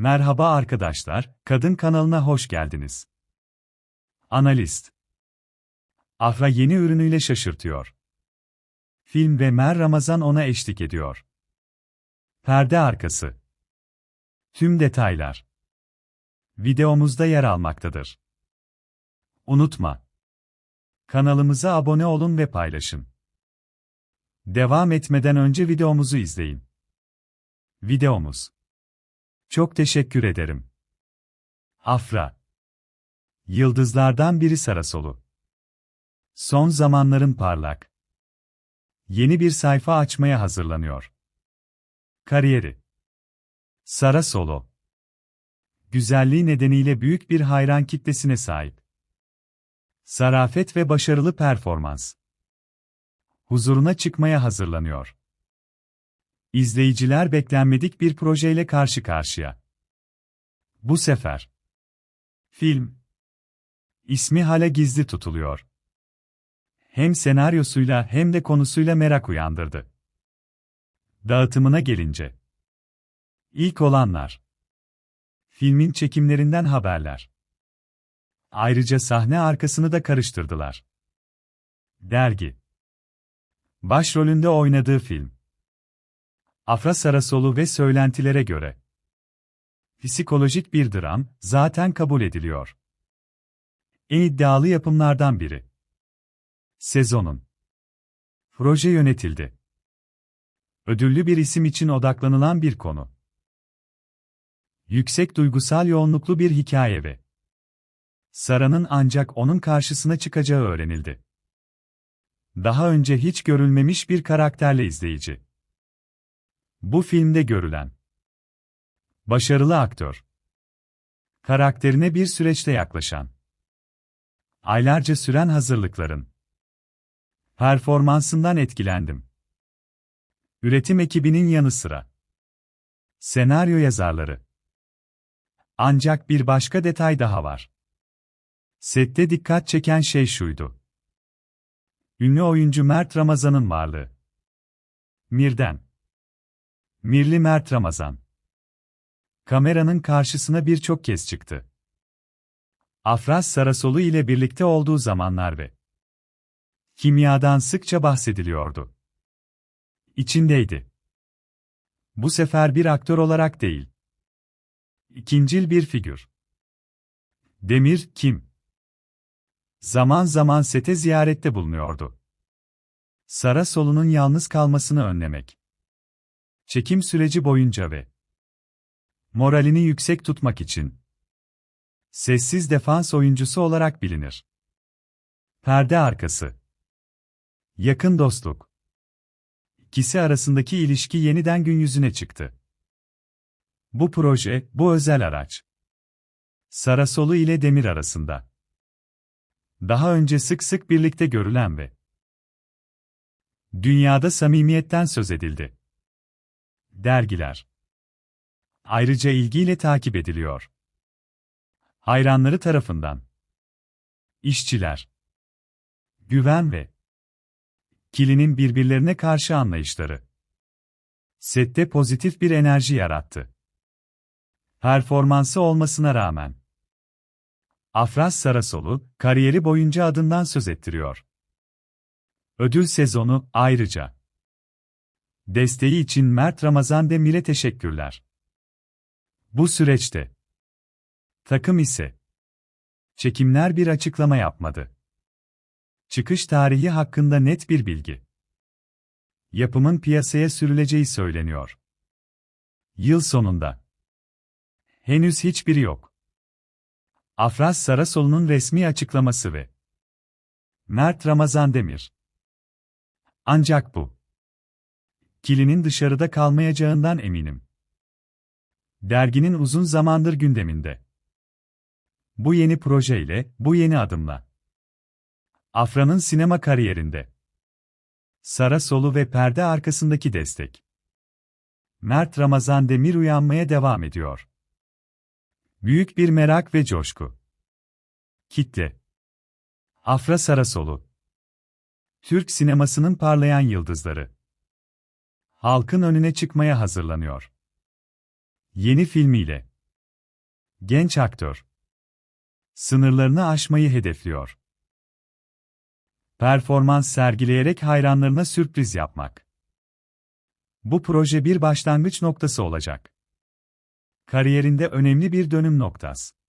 Merhaba arkadaşlar, Kadın kanalına hoş geldiniz. Analist Afra yeni ürünüyle şaşırtıyor. Film ve Mer Ramazan ona eşlik ediyor. Perde arkası Tüm detaylar videomuzda yer almaktadır. Unutma. Kanalımıza abone olun ve paylaşın. Devam etmeden önce videomuzu izleyin. Videomuz. Çok teşekkür ederim. Afra. Yıldızlardan biri Sarasolu. Son zamanların parlak. Yeni bir sayfa açmaya hazırlanıyor. Kariyeri. Sarasolo. Güzelliği nedeniyle büyük bir hayran kitlesine sahip. Sarafet ve başarılı performans. Huzuruna çıkmaya hazırlanıyor. İzleyiciler beklenmedik bir projeyle karşı karşıya. Bu sefer. Film. İsmi hala gizli tutuluyor. Hem senaryosuyla hem de konusuyla merak uyandırdı. Dağıtımına gelince. İlk olanlar. Filmin çekimlerinden haberler. Ayrıca sahne arkasını da karıştırdılar. Dergi. Başrolünde oynadığı film. Afra Sarasolu ve söylentilere göre. Psikolojik bir dram, zaten kabul ediliyor. En iddialı yapımlardan biri. Sezonun. Proje yönetildi. Ödüllü bir isim için odaklanılan bir konu. Yüksek duygusal yoğunluklu bir hikaye ve Sara'nın ancak onun karşısına çıkacağı öğrenildi. Daha önce hiç görülmemiş bir karakterle izleyici. Bu filmde görülen başarılı aktör. Karakterine bir süreçte yaklaşan. Aylarca süren hazırlıkların performansından etkilendim. Üretim ekibinin yanı sıra senaryo yazarları. Ancak bir başka detay daha var. Sette dikkat çeken şey şuydu. Ünlü oyuncu Mert Ramazan'ın varlığı. Mir'den. Mirli Mert Ramazan. Kameranın karşısına birçok kez çıktı. Afras Sarasolu ile birlikte olduğu zamanlar ve kimyadan sıkça bahsediliyordu. İçindeydi. Bu sefer bir aktör olarak değil. İkincil bir figür. Demir kim? Zaman zaman sete ziyarette bulunuyordu. Sara Solu'nun yalnız kalmasını önlemek. Çekim süreci boyunca ve moralini yüksek tutmak için sessiz defans oyuncusu olarak bilinir. Perde arkası Yakın dostluk İkisi arasındaki ilişki yeniden gün yüzüne çıktı. Bu proje, bu özel araç. Sarasolu ile Demir arasında. Daha önce sık sık birlikte görülen ve dünyada samimiyetten söz edildi. Dergiler. Ayrıca ilgiyle takip ediliyor. Hayranları tarafından. İşçiler. Güven ve Kili'nin birbirlerine karşı anlayışları. Sette pozitif bir enerji yarattı. Performansı olmasına rağmen. Afras Sarasolu, kariyeri boyunca adından söz ettiriyor. Ödül sezonu, ayrıca. Desteği için Mert Ramazan Demir'e teşekkürler. Bu süreçte. Takım ise. Çekimler bir açıklama yapmadı. Çıkış tarihi hakkında net bir bilgi. Yapımın piyasaya sürüleceği söyleniyor. Yıl sonunda. Henüz hiçbiri yok. Afras Sarasolu'nun resmi açıklaması ve Mert Ramazan Demir. Ancak bu. Kilinin dışarıda kalmayacağından eminim. Derginin uzun zamandır gündeminde. Bu yeni projeyle, bu yeni adımla. Afra'nın sinema kariyerinde. Sara Solu ve perde arkasındaki destek. Mert Ramazan Demir uyanmaya devam ediyor. Büyük bir merak ve coşku. Kitle. Afra Sarasolu. Türk sinemasının parlayan yıldızları. Halkın önüne çıkmaya hazırlanıyor. Yeni filmiyle Genç aktör. Sınırlarını aşmayı hedefliyor. Performans sergileyerek hayranlarına sürpriz yapmak. Bu proje bir başlangıç noktası olacak. Kariyerinde önemli bir dönüm noktası.